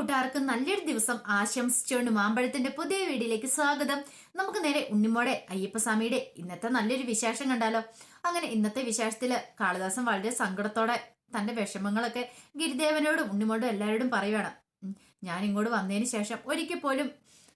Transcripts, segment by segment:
കൂട്ടുകാർക്ക് നല്ലൊരു ദിവസം ആശംസിച്ചുകൊണ്ട് മാമ്പഴത്തിന്റെ പുതിയ വീഡിയോയിലേക്ക് സ്വാഗതം. നമുക്ക് നേരെ ഉണ്ണിമോടെ അയ്യപ്പസ്വാമിയുടെ ഇന്നത്തെ നല്ലൊരു വിശേഷം കണ്ടാലോ? അങ്ങനെ ഇന്നത്തെ വിശേഷത്തിൽ കാളിദാസൻ വളരെ സങ്കടത്തോടെ തന്റെ വിഷമങ്ങളൊക്കെ ഗിരിദേവനോടും ഉണ്ണിമോടും എല്ലാവരോടും പറയുവാണ്. ഞാൻ ഇങ്ങോട്ട് വന്നതിന് ശേഷം ഒരിക്കൽ പോലും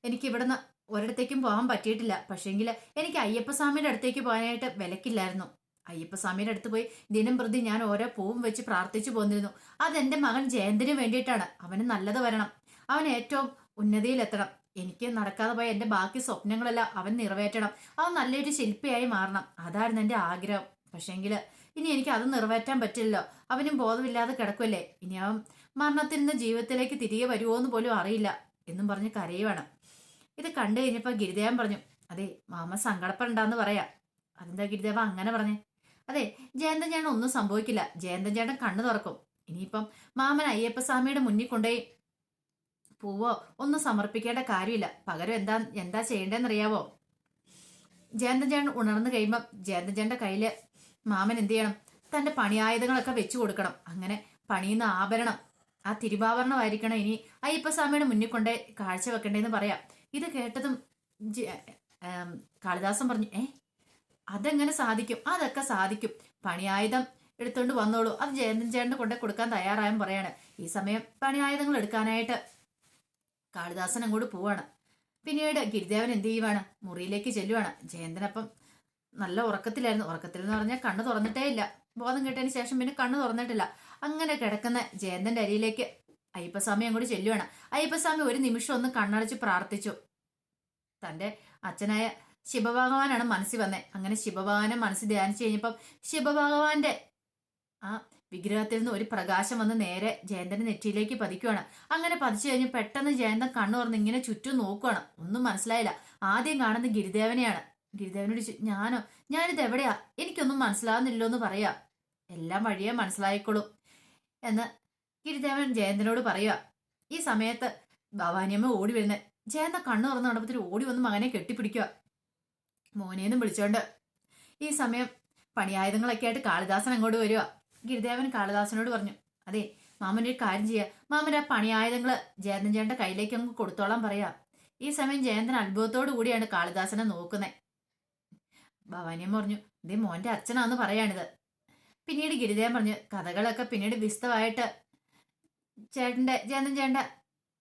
എനിക്ക് ഇവിടുന്ന് ഒരിടത്തേക്കും പോകാൻ പറ്റിയിട്ടില്ല. പക്ഷേങ്കിൽ എനിക്ക് അയ്യപ്പസ്വാമിയുടെ അടുത്തേക്ക് പോകാനായിട്ട് വിലക്കില്ലായിരുന്നു. അയ്യപ്പസ്വാമിയുടെ അടുത്ത് പോയി ദിനം പ്രതി ഞാൻ ഓരോ പൂവും വെച്ച് പ്രാർത്ഥിച്ചു പോന്നിരുന്നു. അതെന്റെ മകൻ ജയന്തിന് വേണ്ടിയിട്ടാണ്. അവന് നല്ലത് വരണം. അവൻ ഏറ്റവും ഉന്നതിയിലെത്തണം. എനിക്ക് നടക്കാതെ പോയ എന്റെ ബാക്കി സ്വപ്നങ്ങളെല്ലാം അവൻ നിറവേറ്റണം. അവൻ നല്ലൊരു ശില്പിയായി മാറണം. അതായിരുന്നു എന്റെ ആഗ്രഹം. പക്ഷേങ്കിൽ ഇനി എനിക്ക് അത് നിറവേറ്റാൻ പറ്റില്ലല്ലോ. അവനും ബോധമില്ലാതെ കിടക്കുമല്ലേ ഇനി അവൻ മരണത്തിൽ നിന്ന് ജീവിതത്തിലേക്ക് തിരികെ വരുമോ എന്ന് പോലും അറിയില്ല എന്നും പറഞ്ഞ് കരയുവാണ്. ഇത് കണ്ടു കഴിഞ്ഞപ്പോൾ ഗിരിദേവൻ പറഞ്ഞു അതെ മാമ സങ്കടപ്പെടണ്ടെന്ന് പറയാ. അതെന്താ ഗിരിദേവ അങ്ങനെ പറഞ്ഞേ. അതെ ജയന്തൻ ചേട്ടൻ ഒന്നും സംഭവിക്കില്ല. ജയന്തൻ ചേട്ടൻ കണ്ണു തുറക്കും. ഇനിയിപ്പം മാമൻ അയ്യപ്പസ്വാമിയുടെ മുന്നിൽ കൊണ്ടുപോയി പൂവോ ഒന്നും സമർപ്പിക്കേണ്ട കാര്യമില്ല. പകരം എന്താ എന്താ ചെയ്യേണ്ടതെന്നറിയാവോ? ജയന്തൻ ചേട്ടൻ ഉണർന്നു കഴിയുമ്പോൾ ജയന്തൻ ചേട്ടന്റെ കയ്യിൽ മാമൻ എന്ത് ചെയ്യണം? തന്റെ പണിയായുധങ്ങളൊക്കെ വെച്ചു കൊടുക്കണം. അങ്ങനെ പണിയുന്ന ആഭരണം ആ തിരുവാഭരണമായിരിക്കണം ഇനി അയ്യപ്പസ്വാമിയുടെ മുന്നിൽ കൊണ്ടേ കാഴ്ച വെക്കണ്ടേന്ന് പറയാം. ഇത് കേട്ടതും കാളിദാസൻ പറഞ്ഞു ഏ അതെങ്ങനെ സാധിക്കും? അതൊക്കെ സാധിക്കും. പണിയായുധം എടുത്തുകൊണ്ട് വന്നോളൂ. അത് ജയന്തൻ ചേട്ടന് കൊണ്ടു കൊടുക്കാൻ തയ്യാറായും പറയാണ്. ഈ സമയം പണിയായുധങ്ങൾ എടുക്കാനായിട്ട് കാളിദാസൻ അങ്ങോട്ട് പോവാണ്. പിന്നീട് ഗിരിദേവൻ എന്ത് ചെയ്യുവാണ്? മുറിയിലേക്ക് ചെല്ലുവാണ്. ജയന്തനപ്പം നല്ല ഉറക്കത്തിലായിരുന്നു. ഉറക്കത്തിൽ എന്ന് പറഞ്ഞാൽ കണ്ണ് തുറന്നിട്ടേ ഇല്ല. ബോധം കിട്ടിയതിന് ശേഷം പിന്നെ കണ്ണു തുറന്നിട്ടില്ല. അങ്ങനെ കിടക്കുന്ന ജയന്തന്റെ അരിയിലേക്ക് അയ്യപ്പസ്വാമി അങ്ങോട്ട് ചെല്ലുവാണ്. അയ്യപ്പസ്വാമി ഒരു നിമിഷം ഒന്ന് കണ്ണടച്ച് പ്രാർത്ഥിച്ചു. തന്റെ അച്ഛനായ ശിവഭഗവാനാണ് മനസ്സിൽ വന്നത് അങ്ങനെ ശിവഭഗവാനെ മനസ്സിൽ ധ്യാനിച്ചു കഴിഞ്ഞപ്പം ശിവഭഗവാന്റെ ആ വിഗ്രഹത്തിൽ നിന്ന് ഒരു പ്രകാശം വന്ന് നേരെ ജയന്തന്റെ നെറ്റിയിലേക്ക് പതിക്കുവാണ്. അങ്ങനെ പതിച്ചു കഴിഞ്ഞ് പെട്ടെന്ന് ജയന്തൻ കണ്ണു തുറന്ന് ഇങ്ങനെ ചുറ്റും നോക്കുവാണ്. ഒന്നും മനസ്സിലായില്ല. ആദ്യം കാണുന്ന ഗിരിദേവനെയാണ്. ഗിരിദേവനോട് ഞാനോ? ഞാനിത് എവിടെയാ? എനിക്കൊന്നും മനസ്സിലാവുന്നില്ലോ എന്ന് പറയാ. എല്ലാം വഴിയെ മനസ്സിലായിക്കോളും. എന്ന് ഗിരിദേവൻ ജയന്തനോട് പറയുക ഈ സമയത്ത് ഭവാനിയമ്മ ഓടി വരുന്നത് ജയന്ത കണ്ണു തുറന്ന് നടപ്പത്തിൽ ഓടി വന്ന് മകനെ കെട്ടിപ്പിടിക്കുക മോനേന്നും വിളിച്ചോണ്ട്. ഈ സമയം പണിയായുധങ്ങളൊക്കെ ആയിട്ട് കാളിദാസൻ അങ്ങോട്ട് വരിക ഗിരിദേവൻ കാളിദാസനോട് പറഞ്ഞു അതെ മാമൻ ഒരു കാര്യം ചെയ്യുക മാമൻ ആ പണിയായുധങ്ങൾ ജയന്തൻ ചേട്ടന്റെ കയ്യിലേക്ക് അങ്ങ് കൊടുത്തോളാൻ പറയാ. ഈ സമയം ജയന്തൻ അത്ഭുതത്തോടു കൂടിയാണ് കാളിദാസനെ നോക്കുന്നത് ഭവാനിയും പറഞ്ഞു ഇതേ മോന്റെ അച്ഛനാന്ന് പറയാണിത്. പിന്നീട് ഗിരിദേവൻ പറഞ്ഞു കഥകളൊക്കെ പിന്നീട് വിസ്തമായിട്ട് ചേട്ടന്റെ ജയന്തൻ ചേട്ടന്റെ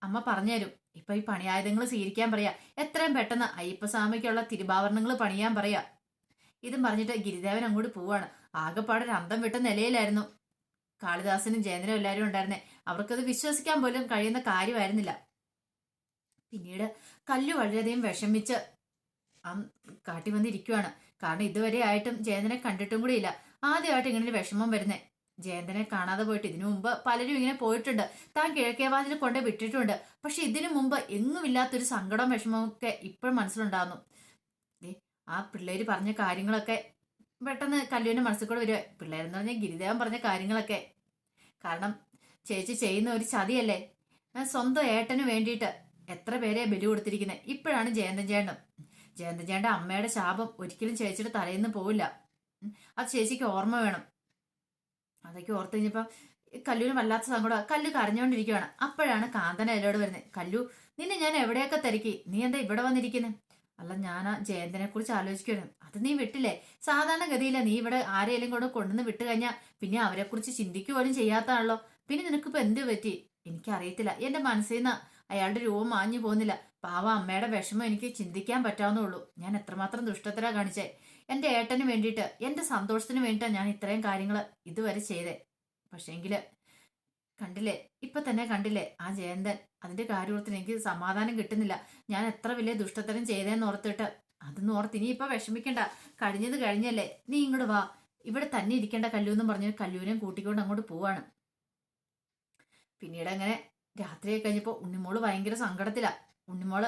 അമ്മ പറഞ്ഞുതരും ഇപ്പൊ ഈ പണിയായുധങ്ങൾ സ്വീകരിക്കാൻ പറയാ. എത്രയും പെട്ടെന്ന് അയ്യപ്പസ്വാമിക്കുള്ള തിരുവാഭരണങ്ങൾ പണിയാൻ പറയാ. ഇതും പറഞ്ഞിട്ട് ഗിരിദേവൻ അങ്ങോട്ട് പോവാണ്. ആകെപ്പാടെ ഒരു അന്തം വിട്ട നിലയിലായിരുന്നു. കാളിദാസനും ജയനനും എല്ലാവരും ഉണ്ടായിരുന്നേ. അവർക്കത് വിശ്വസിക്കാൻ പോലും കഴിയുന്ന കാര്യമായിരുന്നില്ല. പിന്നീട് കല്ലു വളരെയധികം വിഷമിച്ച് കാട്ടി വന്നിരിക്കുവാണ് കാരണം ഇതുവരെ ആയിട്ടും ജയനനെ കണ്ടിട്ടും കൂടിയില്ല. ആദ്യമായിട്ട് ഇങ്ങനെ വിഷമം വരുന്നേ. ജയന്തനെ കാണാതെ പോയിട്ട് ഇതിനു മുമ്പ് പലരും ഇങ്ങനെ പോയിട്ടുണ്ട്. താൻ കിഴക്കേവാതിൽ കൊണ്ട് വിട്ടിട്ടുണ്ട്. പക്ഷെ ഇതിനു മുമ്പ് എങ്ങുമില്ലാത്തൊരു സങ്കടം വിഷമവും ഒക്കെ ഇപ്പോഴും മനസ്സിലുണ്ടാകുന്നു. ആ പിള്ളേര് പറഞ്ഞ കാര്യങ്ങളൊക്കെ പെട്ടെന്ന് കല്ലുവിന്റെ മനസ്സിൽ കൂടെ വരിക. പിള്ളേരെന്ന് പറഞ്ഞാൽ ഗിരിദേവൻ പറഞ്ഞ കാര്യങ്ങളൊക്കെ. കാരണം ചേച്ചി ചെയ്യുന്ന ഒരു ചതിയല്ലേ? സ്വന്തം ഏട്ടന് വേണ്ടിയിട്ട് എത്ര പേരെ ബലി കൊടുത്തിരിക്കുന്നത് ഇപ്പോഴാണ് ജയന്തൻ ചേട്ടൻ ജയന്തൻ ചേട്ടന്റെ അമ്മയുടെ ശാപം ഒരിക്കലും ചേച്ചിയുടെ തലയിൽ നിന്ന് പോവില്ല. അത് ചേച്ചിക്ക് ഓർമ്മ വേണം. അതൊക്കെ ഓർത്ത് കഴിഞ്ഞപ്പോ കല്ലുവിന് വല്ലാത്ത സങ്കടം. കല്ലു കരഞ്ഞുകൊണ്ടിരിക്കുകയാണ് അപ്പോഴാണ് കാന്തന എന്നോട് വരുന്നത്. കല്ലു നിന്നെ ഞാൻ എവിടെയൊക്കെ തിരക്കി? നീ എന്താ ഇവിടെ വന്നിരിക്കുന്നത് അല്ല ഞാൻ ആ ജയന്തനെ കുറിച്ച് ആലോചിക്കുവാണ്. അത് നീ വിട്ടില്ലേ? സാധാരണ ഗതിയില്ല നീ ഇവിടെ ആരെയെങ്കിലും കൂടെ കൊണ്ടുവന്ന് വിട്ടു കഴിഞ്ഞാൽ പിന്നെ അവരെ കുറിച്ച് ചിന്തിക്കുക പോലും ചെയ്യാത്തതാണല്ലോ പിന്നെ നിനക്കിപ്പോ എന്ത് പറ്റി? എനിക്കറിയത്തില്ല. എന്റെ മനസ്സിൽ നിന്ന് അയാളുടെ രൂപം മാഞ്ഞു പോകുന്നില്ല. പാവ അമ്മയുടെ വിഷമം എനിക്ക് ചിന്തിക്കാൻ പറ്റാവുന്നുള്ളൂ ഞാൻ എത്രമാത്രം ദുഷ്ടത്തരാ കാണിച്ചേ? എന്റെ ഏട്ടന് വേണ്ടിയിട്ട് എന്റെ സന്തോഷത്തിന് വേണ്ടിയിട്ടാണ് ഞാൻ ഇത്രയും കാര്യങ്ങൾ ഇതുവരെ ചെയ്തേ. പക്ഷേങ്കിൽ കണ്ടില്ലേ ഇപ്പൊ തന്നെ കണ്ടില്ലേ ആ ജയന്തൻ അതിന്റെ കാര്യത്തിന് എനിക്ക് സമാധാനം കിട്ടുന്നില്ല. ഞാൻ എത്ര വലിയ ദുഷ്ടത്തരം ചെയ്തേന്ന് ഓർത്തിട്ട് അതെന്ന് ഓർത്ത് ഇനി ഇപ്പൊ വിഷമിക്കണ്ട. കഴിഞ്ഞത് കഴിഞ്ഞല്ലേ നീ ഇങ്ങോട്ട് വാ. ഇവിടെ തന്നെ ഇരിക്കേണ്ട കല്ലു എന്നും പറഞ്ഞ് കല്ലൂരിനെ കൂട്ടിക്കൊണ്ട് അങ്ങോട്ട് പോവാണ്. പിന്നീട് അങ്ങനെ രാത്രിയൊക്കെ കഴിഞ്ഞപ്പോ ഉണ്ണിമോൾ ഭയങ്കര സങ്കടത്തിലാ. ഉണ്ണിമോൾ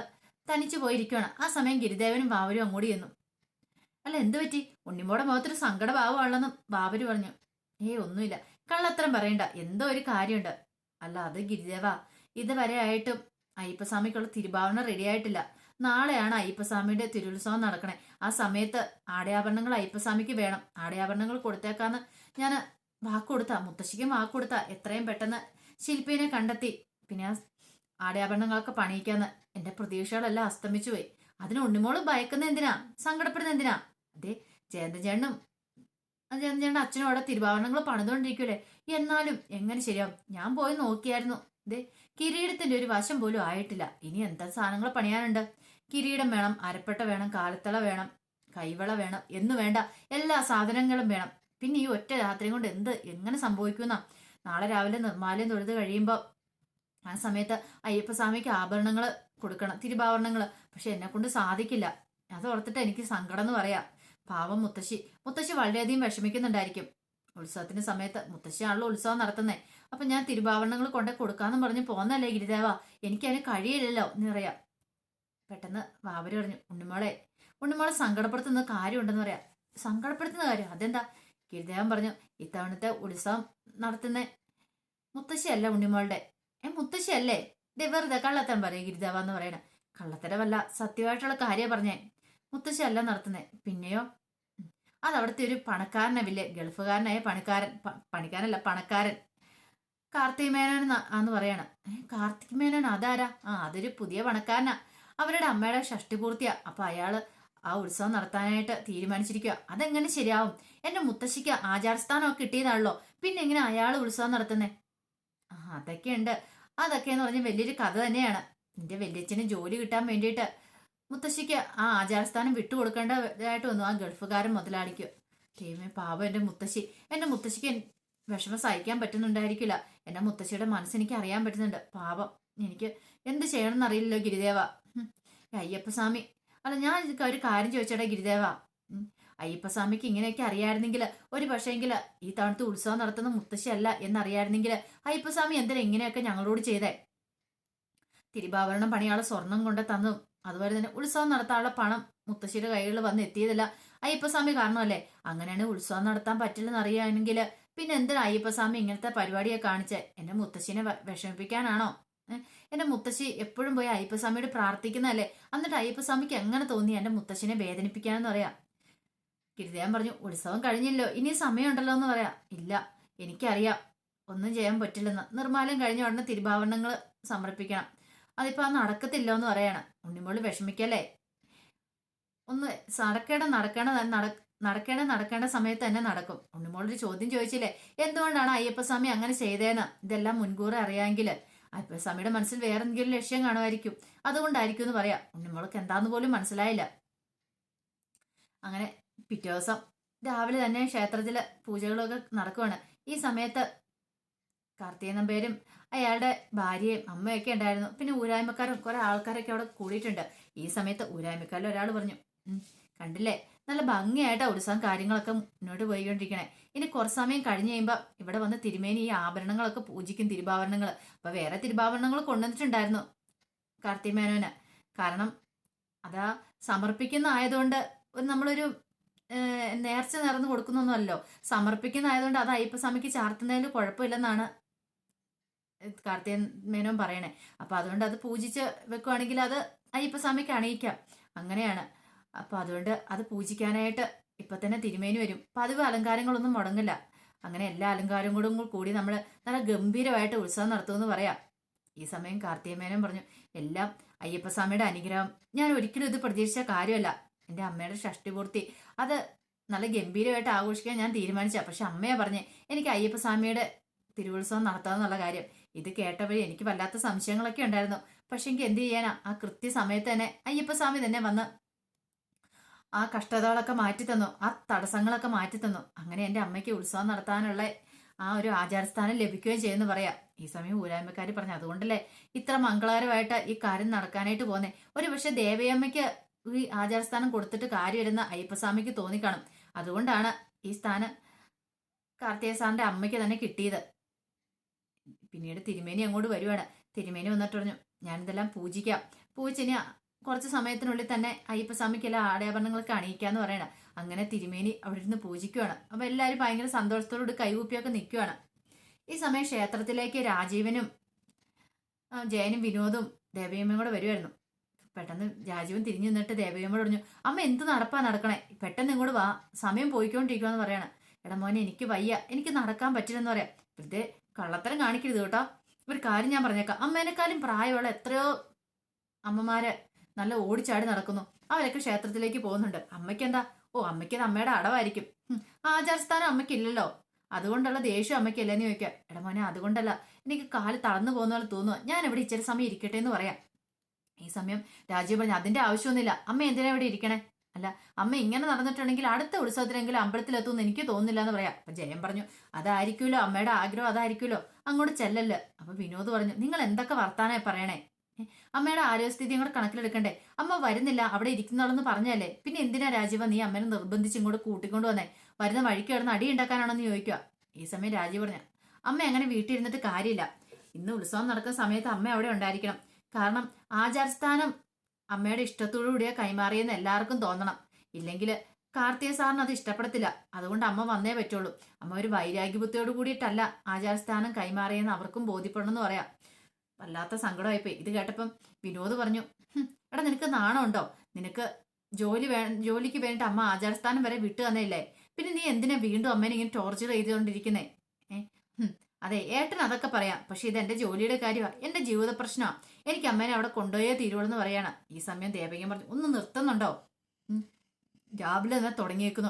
തനിച്ചു പോയിരിക്കുകയാണ് ആ സമയം ഗിരിദേവനും ബാവരും അങ്ങോട്ട് ചെന്നു. അല്ല എന്ത് പറ്റി? ഉണ്ണിമോടെ മുഖത്തൊരു സങ്കടഭാവമാണെന്നും ബാബര് പറഞ്ഞു. ഏയ് ഒന്നുമില്ല. കള്ളത്തരം പറയണ്ട. എന്തോ ഒരു കാര്യമുണ്ട്. അല്ല അത് ഗിരിദേവ. ഇതുവരെ ആയിട്ടും അയ്യപ്പസ്വാമിക്കുള്ള തിരുഭാവന റെഡി ആയിട്ടില്ല. നാളെയാണ് അയ്യപ്പസ്വാമിയുടെ തിരുത്സവം നടക്കണേ. ആ സമയത്ത് ആടയാഭരണങ്ങൾ അയ്യപ്പസ്വാമിക്ക് വേണം. ആടയാഭരണങ്ങൾ കൊടുത്തേക്കാന്ന് ഞാൻ വാക്ക് കൊടുത്താ. മുത്തശ്ശിക്കും വാക്ക് കൊടുത്താ. എത്രയും പെട്ടെന്ന് ശില്പിനെ കണ്ടെത്തി. പിന്നെ ആടയാഭരണങ്ങളൊക്കെ പണിയിക്കാന്ന്. എന്റെ പ്രതീക്ഷകളെല്ലാം അസ്തമിച്ചു പോയി അതിന് ഉണ്ണിമോൾ ഭയക്കുന്ന എന്തിനാ? സങ്കടപ്പെടുന്ന എന്തിനാ? അതെ ജയന്തൻ ചേട്ടനും ജയന്തൻ ചേട്ടൻ അച്ഛനും അവിടെ തിരുവാഭരണങ്ങൾ പണിതുകൊണ്ടിരിക്കൂലേ എന്നാലും എങ്ങനെ ശരിയാവും? ഞാൻ പോയി നോക്കിയായിരുന്നു. ദേ കിരീടത്തിന്റെ ഒരു വശം പോലും ആയിട്ടില്ല. ഇനി എന്താ സാധനങ്ങൾ പണിയാനുണ്ട്? കിരീടം വേണം അരപ്പെട്ട വേണം കാലത്തള വേണം കൈവള വേണം എന്ന് വേണ്ട എല്ലാ സാധനങ്ങളും വേണം. പിന്നെ ഈ ഒറ്റ രാത്രി കൊണ്ട് എന്ത് എങ്ങനെ സംഭവിക്കുന്ന നാളെ രാവിലെ നിർമ്മാലയം തൊഴുത് കഴിയുമ്പോൾ ആ സമയത്ത് അയ്യപ്പസ്വാമിക്ക് ആഭരണങ്ങൾ കൊടുക്കണം തിരുവാഭരണങ്ങൾ. പക്ഷെ എന്നെ കൊണ്ട് സാധിക്കില്ല. അത് ഓർത്തിട്ട് എനിക്ക് സങ്കടം എന്ന് പറയാം. പാവം മുത്തശ്ശി. മുത്തശ്ശി വളരെയധികം വിഷമിക്കുന്നുണ്ടായിരിക്കും. ഉത്സവത്തിന്റെ സമയത്ത് മുത്തശ്ശിയാണല്ലോ ഉത്സവം നടത്തുന്നേ. അപ്പൊ ഞാൻ തിരുഭാവണങ്ങൾ കൊണ്ടേ കൊടുക്കാന്ന് പറഞ്ഞ് പോന്നല്ലേ ഗിരിദേവ. എനിക്കതിന് കഴിയില്ലല്ലോ എന്ന് പറയാം പെട്ടെന്ന് വാവര് പറഞ്ഞു ഉണ്ണിമോളെ ഉണ്ണിമോളെ സങ്കടപ്പെടുത്തുന്ന കാര്യമുണ്ടെന്ന് പറയാം. സങ്കടപ്പെടുത്തുന്ന കാര്യം? അതെന്താ? ഗിരിദേവൻ പറഞ്ഞു ഇത്തവണത്തെ ഉത്സവം നടത്തുന്ന മുത്തശ്ശിയല്ല ഉണ്ണിമോളുടെ. ഏ മുത്തശ്ശിയല്ലേ? ദേ വെറുതെ കള്ളത്തരം പറയും ഗിരിദേവ എന്ന് പറയണ. കള്ളത്തരമല്ല സത്യമായിട്ടുള്ള കാര്യം പറഞ്ഞേ. മുത്തശ്ശിയല്ല നടത്തുന്നത് പിന്നെയോ? അതവിടുത്തെ ഒരു പണക്കാരനവില്ലേ ഗൾഫുകാരനായ പണിക്കാരൻ പണിക്കാരനല്ല പണക്കാരൻ. കാർത്തിക് മേനോൻ ന- ആന്ന് പറയണ. കാർത്തിക് മേനോൻ അതാരാ? ആ അതൊരു പുതിയ പണക്കാരനാ. അവരുടെ അമ്മയുടെ ഷഷ്ടി പൂർത്തിയാ. അപ്പൊ അയാൾ ആ ഉത്സവം നടത്താനായിട്ട് തീരുമാനിച്ചിരിക്കുക അതെങ്ങനെ ശരിയാവും? എന്റെ മുത്തശ്ശിക്ക് ആചാരസ്ഥാനമൊക്കെ കിട്ടിയതാണല്ലോ. പിന്നെ എങ്ങനെ അയാൾ ഉത്സവം നടത്തുന്നേ? അതൊക്കെയുണ്ട്. അതൊക്കെയെന്ന് പറഞ്ഞ വലിയൊരു കഥ തന്നെയാണ്. എന്റെ വല്യച്ഛന് ജോലി കിട്ടാൻ വേണ്ടിയിട്ട് മുത്തശ്ശിക്ക് ആ ആചാരസ്ഥാനം വിട്ടുകൊടുക്കേണ്ടതായിട്ട് വന്നു. ആ ഗൾഫുകാരൻ മുതലാളിക്ക് ദൈവമേ പാവം എന്റെ മുത്തശ്ശി. എന്റെ മുത്തശ്ശിക്ക് വിഷമം സഹിക്കാൻ പറ്റുന്നുണ്ടായിരിക്കില്ല. എന്റെ മുത്തശ്ശിയുടെ മനസ്സ് എനിക്ക് അറിയാൻ പറ്റുന്നുണ്ട്. പാവം എനിക്ക് എന്ത് ചെയ്യണമെന്ന് എന്നറിയില്ലല്ലോ ഗിരിദേവ. അയ്യപ്പസ്വാമി. അല്ല ഞാൻ ഒരു കാര്യം ചോദിച്ചേടാ ഗിരിദേവ? അയ്യപ്പസ്വാമിക്ക് ഇങ്ങനെയൊക്കെ അറിയായിരുന്നെങ്കിൽ ഒരു പക്ഷേങ്കിൽ ഈ തവണത്തെ ഉത്സവം നടത്തുന്ന മുത്തശ്ശിയല്ല എന്നറിയായിരുന്നെങ്കിൽ അയ്യപ്പസ്വാമി എന്തിനാ ഇങ്ങനെയൊക്കെ ഞങ്ങളോട് ചെയ്തേ? തിരുവാഭരണം പണിയാളെ സ്വർണം കൊണ്ട് തന്നതും അതുപോലെ തന്നെ ഉത്സവം നടത്താനുള്ള പണം മുത്തശ്ശിയുടെ കൈകളിൽ വന്ന് എത്തിയതല്ല അയ്യപ്പസ്വാമി കാരണമല്ലേ? അങ്ങനെയാണ് ഉത്സവം നടത്താൻ പറ്റില്ലെന്ന് അറിയുകയാണെങ്കിൽ പിന്നെ എന്തിനാ അയ്യപ്പസ്വാമി ഇങ്ങനത്തെ പരിപാടിയെ കാണിച്ച്? എന്റെ മുത്തശ്ശിനെ വിഷമിപ്പിക്കാനാണോ? എന്റെ മുത്തശ്ശി എപ്പോഴും പോയി അയ്യപ്പസ്വാമിയോട് പ്രാർത്ഥിക്കുന്നതല്ലേ? എന്നിട്ട് അയ്യപ്പസ്വാമിക്ക് എങ്ങനെ തോന്നി എന്റെ മുത്തശ്ശിനെ വേദനിപ്പിക്കാനെന്ന് പറയാം? ഗിരിദേവൻ പറഞ്ഞു ഉത്സവം കഴിഞ്ഞില്ലോ ഇനി സമയമുണ്ടല്ലോ എന്ന് പറയാ. ഇല്ല എനിക്കറിയാം. ഒന്നും ചെയ്യാൻ പറ്റില്ലെന്ന്. നിർമ്മാലം കഴിഞ്ഞ ഉടനെ തിരുഭാവണങ്ങൾ സമർപ്പിക്കണം. അതിപ്പോ അത് നടക്കത്തില്ല എന്ന് പറയണം. ഉണ്ണിമോൾ വിഷമിക്കല്ലേ? ഒന്ന് നടക്കേണ്ട നടക്കേണ്ട നട- നടക്കേണ്ട നടക്കേണ്ട സമയത്ത് തന്നെ നടക്കും. ഉണ്ണിമോളൊരു ചോദ്യം ചോദിച്ചില്ലേ? എന്തുകൊണ്ടാണ് അയ്യപ്പസ്വാമി അങ്ങനെ ചെയ്തേന്ന്? ഇതെല്ലാം മുൻകൂർ അറിയാമെങ്കിൽ അയ്യപ്പസ്വാമിയുടെ മനസ്സിൽ വേറെ എന്തെങ്കിലും ലക്ഷ്യം കാണുമായിരിക്കും. അതുകൊണ്ടായിരിക്കും എന്ന് പറയാം. ഉണ്ണിമോൾക്ക് എന്താന്ന് പോലും മനസ്സിലായില്ല. അങ്ങനെ പിറ്റേ ദിവസം രാവിലെ തന്നെ ക്ഷേത്രത്തിൽ പൂജകളൊക്കെ നടക്കുവാണ്. ഈ സമയത്ത് കാർത്തിക നമ്പേരും അയാളുടെ ഭാര്യയും അമ്മയൊക്കെ ഉണ്ടായിരുന്നു. പിന്നെ ഊരായ്മക്കാരും കുറെ ആൾക്കാരൊക്കെ അവിടെ കൂടിയിട്ടുണ്ട്. ഈ സമയത്ത് ഊരായ്മക്കാരിൽ ഒരാൾ പറഞ്ഞു കണ്ടില്ലേ? നല്ല ഭംഗിയായിട്ട് ഉത്സവം കാര്യങ്ങളൊക്കെ മുന്നോട്ട് പോയിക്കൊണ്ടിരിക്കണേ. ഇനി കുറച്ച് സമയം കഴിഞ്ഞ് കഴിയുമ്പോൾ ഇവിടെ വന്ന് തിരുമേനി ഈ ആഭരണങ്ങളൊക്കെ പൂജിക്കും തിരുഭാവരണങ്ങൾ അപ്പൊ വേറെ തിരുഭാവരണങ്ങൾ കൊണ്ടുവന്നിട്ടുണ്ടായിരുന്നു കാർത്തിമേനോന്. കാരണം അതാ സമർപ്പിക്കുന്ന ആയതുകൊണ്ട് നമ്മളൊരു നേർച്ച നിറന്ന് കൊടുക്കുന്നൊന്നുമല്ലോ. സമർപ്പിക്കുന്ന ആയതുകൊണ്ട് അത് അയ്യപ്പസ്വാമിക്ക് ചാർത്തുന്നതിൽ കുഴപ്പമില്ലെന്നാണ് കാർത്തികൻ മേനോൻ പറയണേ. അപ്പൊ അതുകൊണ്ട് അത് പൂജിച്ച് വെക്കുവാണെങ്കിൽ അത് അയ്യപ്പസ്വാമിക്ക് അണിയിക്കാം. അങ്ങനെയാണ്. അപ്പൊ അതുകൊണ്ട് അത് പൂജിക്കാനായിട്ട് ഇപ്പൊ തന്നെ തിരുമേനി വരും. പതിവ് അലങ്കാരങ്ങളൊന്നും മുടങ്ങില്ല. അങ്ങനെ എല്ലാ അലങ്കാരങ്ങളും കൂടി നമ്മൾ നല്ല ഗംഭീരമായിട്ട് ഉത്സവം നടത്തുമെന്ന് പറയാം. ഈ സമയം കാർത്തിക മേനോൻ പറഞ്ഞു എല്ലാം അയ്യപ്പസ്വാമിയുടെ അനുഗ്രഹം. ഞാൻ ഒരിക്കലും ഇത് പ്രതീക്ഷിച്ച കാര്യമല്ല. എന്റെ അമ്മയുടെ ഷഷ്ടിപൂർത്തി. അത് നല്ല ഗംഭീരമായിട്ട് ആഘോഷിക്കാൻ ഞാൻ തീരുമാനിച്ച. പക്ഷെ അമ്മയെ പറഞ്ഞേ എനിക്ക് അയ്യപ്പസ്വാമിയുടെ തിരുവുത്സവം നടത്താമെന്നുള്ള കാര്യം. ഇത് കേട്ടവഴി എനിക്ക് വല്ലാത്ത സംശയങ്ങളൊക്കെ ഉണ്ടായിരുന്നു. പക്ഷെ എനിക്ക് എന്ത് ചെയ്യാനാ? ആ കൃത്യസമയത്ത് തന്നെ അയ്യപ്പസ്വാമി തന്നെ വന്ന് ആ കഷ്ടതകളൊക്കെ മാറ്റി തന്നു ആ തടസ്സങ്ങളൊക്കെ മാറ്റി തന്നു അങ്ങനെ എന്റെ അമ്മയ്ക്ക് ഉത്സവം നടത്താനുള്ള ആ ഒരു ആചാരസ്ഥാനം ലഭിക്കുകയും ചെയ്യുമെന്ന് പറയാം. ഈ സമയം ഊരായ്മക്കാർ പറഞ്ഞു അതുകൊണ്ടല്ലേ ഇത്ര മംഗളകരമായിട്ട് ഈ കാര്യം നടക്കാനായിട്ട് പോന്നേ? ഒരു പക്ഷെ ദേവയമ്മയ്ക്ക് ഈ ആചാരസ്ഥാനം കൊടുത്തിട്ട് കാര്യമില്ലെന്ന് അയ്യപ്പസ്വാമിക്ക് തോന്നിക്കാണും. അതുകൊണ്ടാണ് ഈ സ്ഥാനം കാർത്തികസാറിന്റെ അമ്മയ്ക്ക് തന്നെ കിട്ടിയത്. പിന്നീട് തിരുമേനി അങ്ങോട്ട് വരുവാണ്. തിരുമേനി വന്നിട്ട് പറഞ്ഞു ഞാനിതെല്ലാം പൂജിക്കാം. പൂജിച്ചിനി കുറച്ച് സമയത്തിനുള്ളിൽ തന്നെ അയ്യപ്പസ്വാമിക്ക് എല്ലാ ആടയാഭരണങ്ങളൊക്കെ അണിയിക്കാന്ന് പറയണം. അങ്ങനെ തിരുമേനി അവിടെ ഇരുന്ന് പൂജിക്കുവാണ്. അപ്പൊ എല്ലാവരും ഭയങ്കര സന്തോഷത്തോടുകൂടി കൈകൂപ്പിയൊക്കെ നിൽക്കുവാണ് ഈ സമയം ക്ഷേത്രത്തിലേക്ക് രാജീവനും ജയനും വിനോദും ദേവയമ്മയും കൂടെ വരുമായിരുന്നു പെട്ടെന്ന് രാജീവൻ തിരിഞ്ഞു നിന്നിട്ട് ദേവയമ്മയോട് പറഞ്ഞു അമ്മ എന്ത് നടപ്പാ നടക്കണേ? പെട്ടെന്ന് ഇങ്ങോട്ട് വാ. സമയം പോയിക്കൊണ്ടിരിക്കുമെന്ന് പറയണം. എടാ മോനെ എനിക്ക് വയ്യ. എനിക്ക് നടക്കാൻ പറ്റില്ലെന്ന് പറയാം. വെറുതെ കള്ളത്തരം കാണിക്കരുത് കേട്ടോ. ഒരു കാര്യം ഞാൻ പറഞ്ഞേക്കാം. അമ്മേനെക്കാളും പ്രായമുള്ള എത്രയോ അമ്മമാരെ നല്ല ഓടിച്ചാടി നടക്കുന്നു. അവരൊക്കെ ക്ഷേത്രത്തിലേക്ക് പോകുന്നുണ്ട്. അമ്മയ്ക്ക് എന്താ ഓ അമ്മയ്ക്ക് അമ്മയുടെ അടവായിരിക്കും. ആചാരസ്ഥാനം അമ്മയ്ക്കില്ലല്ലോ. അതുകൊണ്ടുള്ള ദേഷ്യം അമ്മയ്ക്കില്ലെന്ന് ചോദിക്കാം എടാ മോനെ അതുകൊണ്ടല്ല. എനിക്ക് കാൽ തളർന്നു പോകുന്ന പോലെ തോന്നുക ഞാൻ ഇവിടെ ഇച്ചിരി സമയം ഇരിക്കട്ടെ എന്ന് പറയാം. ഈ സമയം രാജീവ് പറഞ്ഞു അതിന്റെ ആവശ്യമൊന്നുമില്ല. അമ്മ എന്തിനാ ഇവിടെ ഇരിക്കണേ? അല്ല അമ്മ ഇങ്ങനെ നടന്നിട്ടുണ്ടെങ്കിൽ അടുത്ത ഉത്സവത്തിനെങ്കിലും അമ്പലത്തിലെത്തുമെന്ന് എനിക്ക് തോന്നുന്നില്ല എന്ന് പറയാം. അപ്പൊ ജയം പറഞ്ഞു അതായിരിക്കുമല്ലോ അമ്മയുടെ ആഗ്രഹം അതായിരിക്കുമല്ലോ അങ്ങോട്ട് ചെല്ലല്ലേ. അപ്പൊ വിനോദ് പറഞ്ഞു നിങ്ങൾ എന്തൊക്കെ വർത്താനായി പറയണേ? അമ്മയുടെ ആരോഗ്യസ്ഥിതി കൂടെ കണക്കിലെടുക്കണ്ടേ? അമ്മ വരുന്നില്ല അവിടെ ഇരിക്കുന്നുള്ളെന്ന് പറഞ്ഞല്ലേ പിന്നെ എന്തിനാ രാജീവ നീ അമ്മനെ നിർബന്ധിച്ച് ഇങ്ങോട്ട് കൂട്ടിക്കൊണ്ടു വന്നേ? വരുന്ന വഴിക്ക് കിടന്ന് അടി ഉണ്ടാക്കാനാണെന്ന് ചോദിക്കുക ഈ സമയം രാജീവ് പറഞ്ഞ അമ്മ അങ്ങനെ വീട്ടിൽ ഇരുന്നിട്ട് കാര്യമില്ല. ഇന്ന് ഉത്സവം നടക്കുന്ന സമയത്ത് അമ്മ അവിടെ ഉണ്ടായിരിക്കണം. കാരണം ആചാരസ്ഥാനം അമ്മയുടെ ഇഷ്ടത്തോടു കൂടിയാ കൈമാറിയെന്ന് എല്ലാവർക്കും തോന്നണം. ഇല്ലെങ്കിൽ കാർത്തിക സാറിന് അത് ഇഷ്ടപ്പെടത്തില്ല. അതുകൊണ്ട് അമ്മ വന്നേ പറ്റുള്ളൂ. അമ്മ ഒരു വൈരാഗ്യബുദ്ധിയോട് കൂടിയിട്ടല്ല ആചാരസ്ഥാനം കൈമാറിയെന്ന് അവർക്കും ബോധ്യപ്പെടണമെന്ന് പറയാം. വല്ലാത്ത സങ്കടമായിപ്പോയി. ഇത് കേട്ടപ്പം വിനോദ് പറഞ്ഞു എടാ നിനക്ക് നാണമുണ്ടോ? നിനക്ക് ജോലി വേ ജോലിക്ക് വേണ്ടിയിട്ട് അമ്മ ആചാരസ്ഥാനം വരെ വിട്ടു തന്നില്ലേ പിന്നെ നീ എന്തിനാ വീണ്ടും അമ്മേനെ ഇങ്ങനെ ടോർച്ചർ ചെയ്തുകൊണ്ടിരിക്കുന്നേ? ഏഹ് അതെ ഏട്ടൻ അതൊക്കെ പറയാം. പക്ഷെ ഇത് എന്റെ ജോലിയുടെ കാര്യമാണ് എന്റെ ജീവിത പ്രശ്നമാണ് എനിക്ക് അമ്മേനെ അവിടെ കൊണ്ടുപോയേ തീരുവെന്ന് പറയാണ്. ഈ സമയം ദേവകൻ പറഞ്ഞു ഒന്ന് നിർത്തുന്നുണ്ടോ. രാവിലെ തന്നെ തുടങ്ങിയേക്കുന്നു.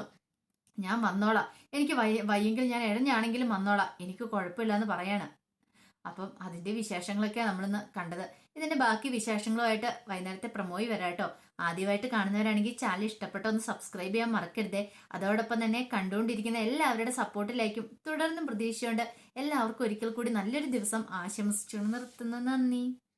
ഞാൻ വന്നോളാം. എനിക്ക് വയ്യ വയ്യെങ്കിൽ ഞാൻ ഇഴഞ്ഞാണെങ്കിലും വന്നോളാം. എനിക്ക് കുഴപ്പമില്ല എന്ന് പറയാണ്. അപ്പം അതിന്റെ വിശേഷങ്ങളൊക്കെ നമ്മളിന്ന് കണ്ടത്. ഇതിന്റെ ബാക്കി വിശേഷങ്ങളുമായിട്ട് വൈകുന്നേരത്തെ പ്രമോയി വരാം കേട്ടോ. ആദ്യമായിട്ട് കാണുന്നവരാണെങ്കിൽ ചാനൽ ഇഷ്ടപ്പെട്ടോ ഒന്ന് സബ്സ്ക്രൈബ് ചെയ്യാൻ മറക്കരുതേ. അതോടൊപ്പം തന്നെ കണ്ടുകൊണ്ടിരിക്കുന്ന എല്ലാവരുടെ സപ്പോർട്ടിലേക്കും തുടർന്നും പ്രതീക്ഷയുണ്ട്. എല്ലാവർക്കും ഒരിക്കൽ കൂടി നല്ലൊരു ദിവസം ആശംസിച്ചു നിർത്തുന്നു. നന്ദി.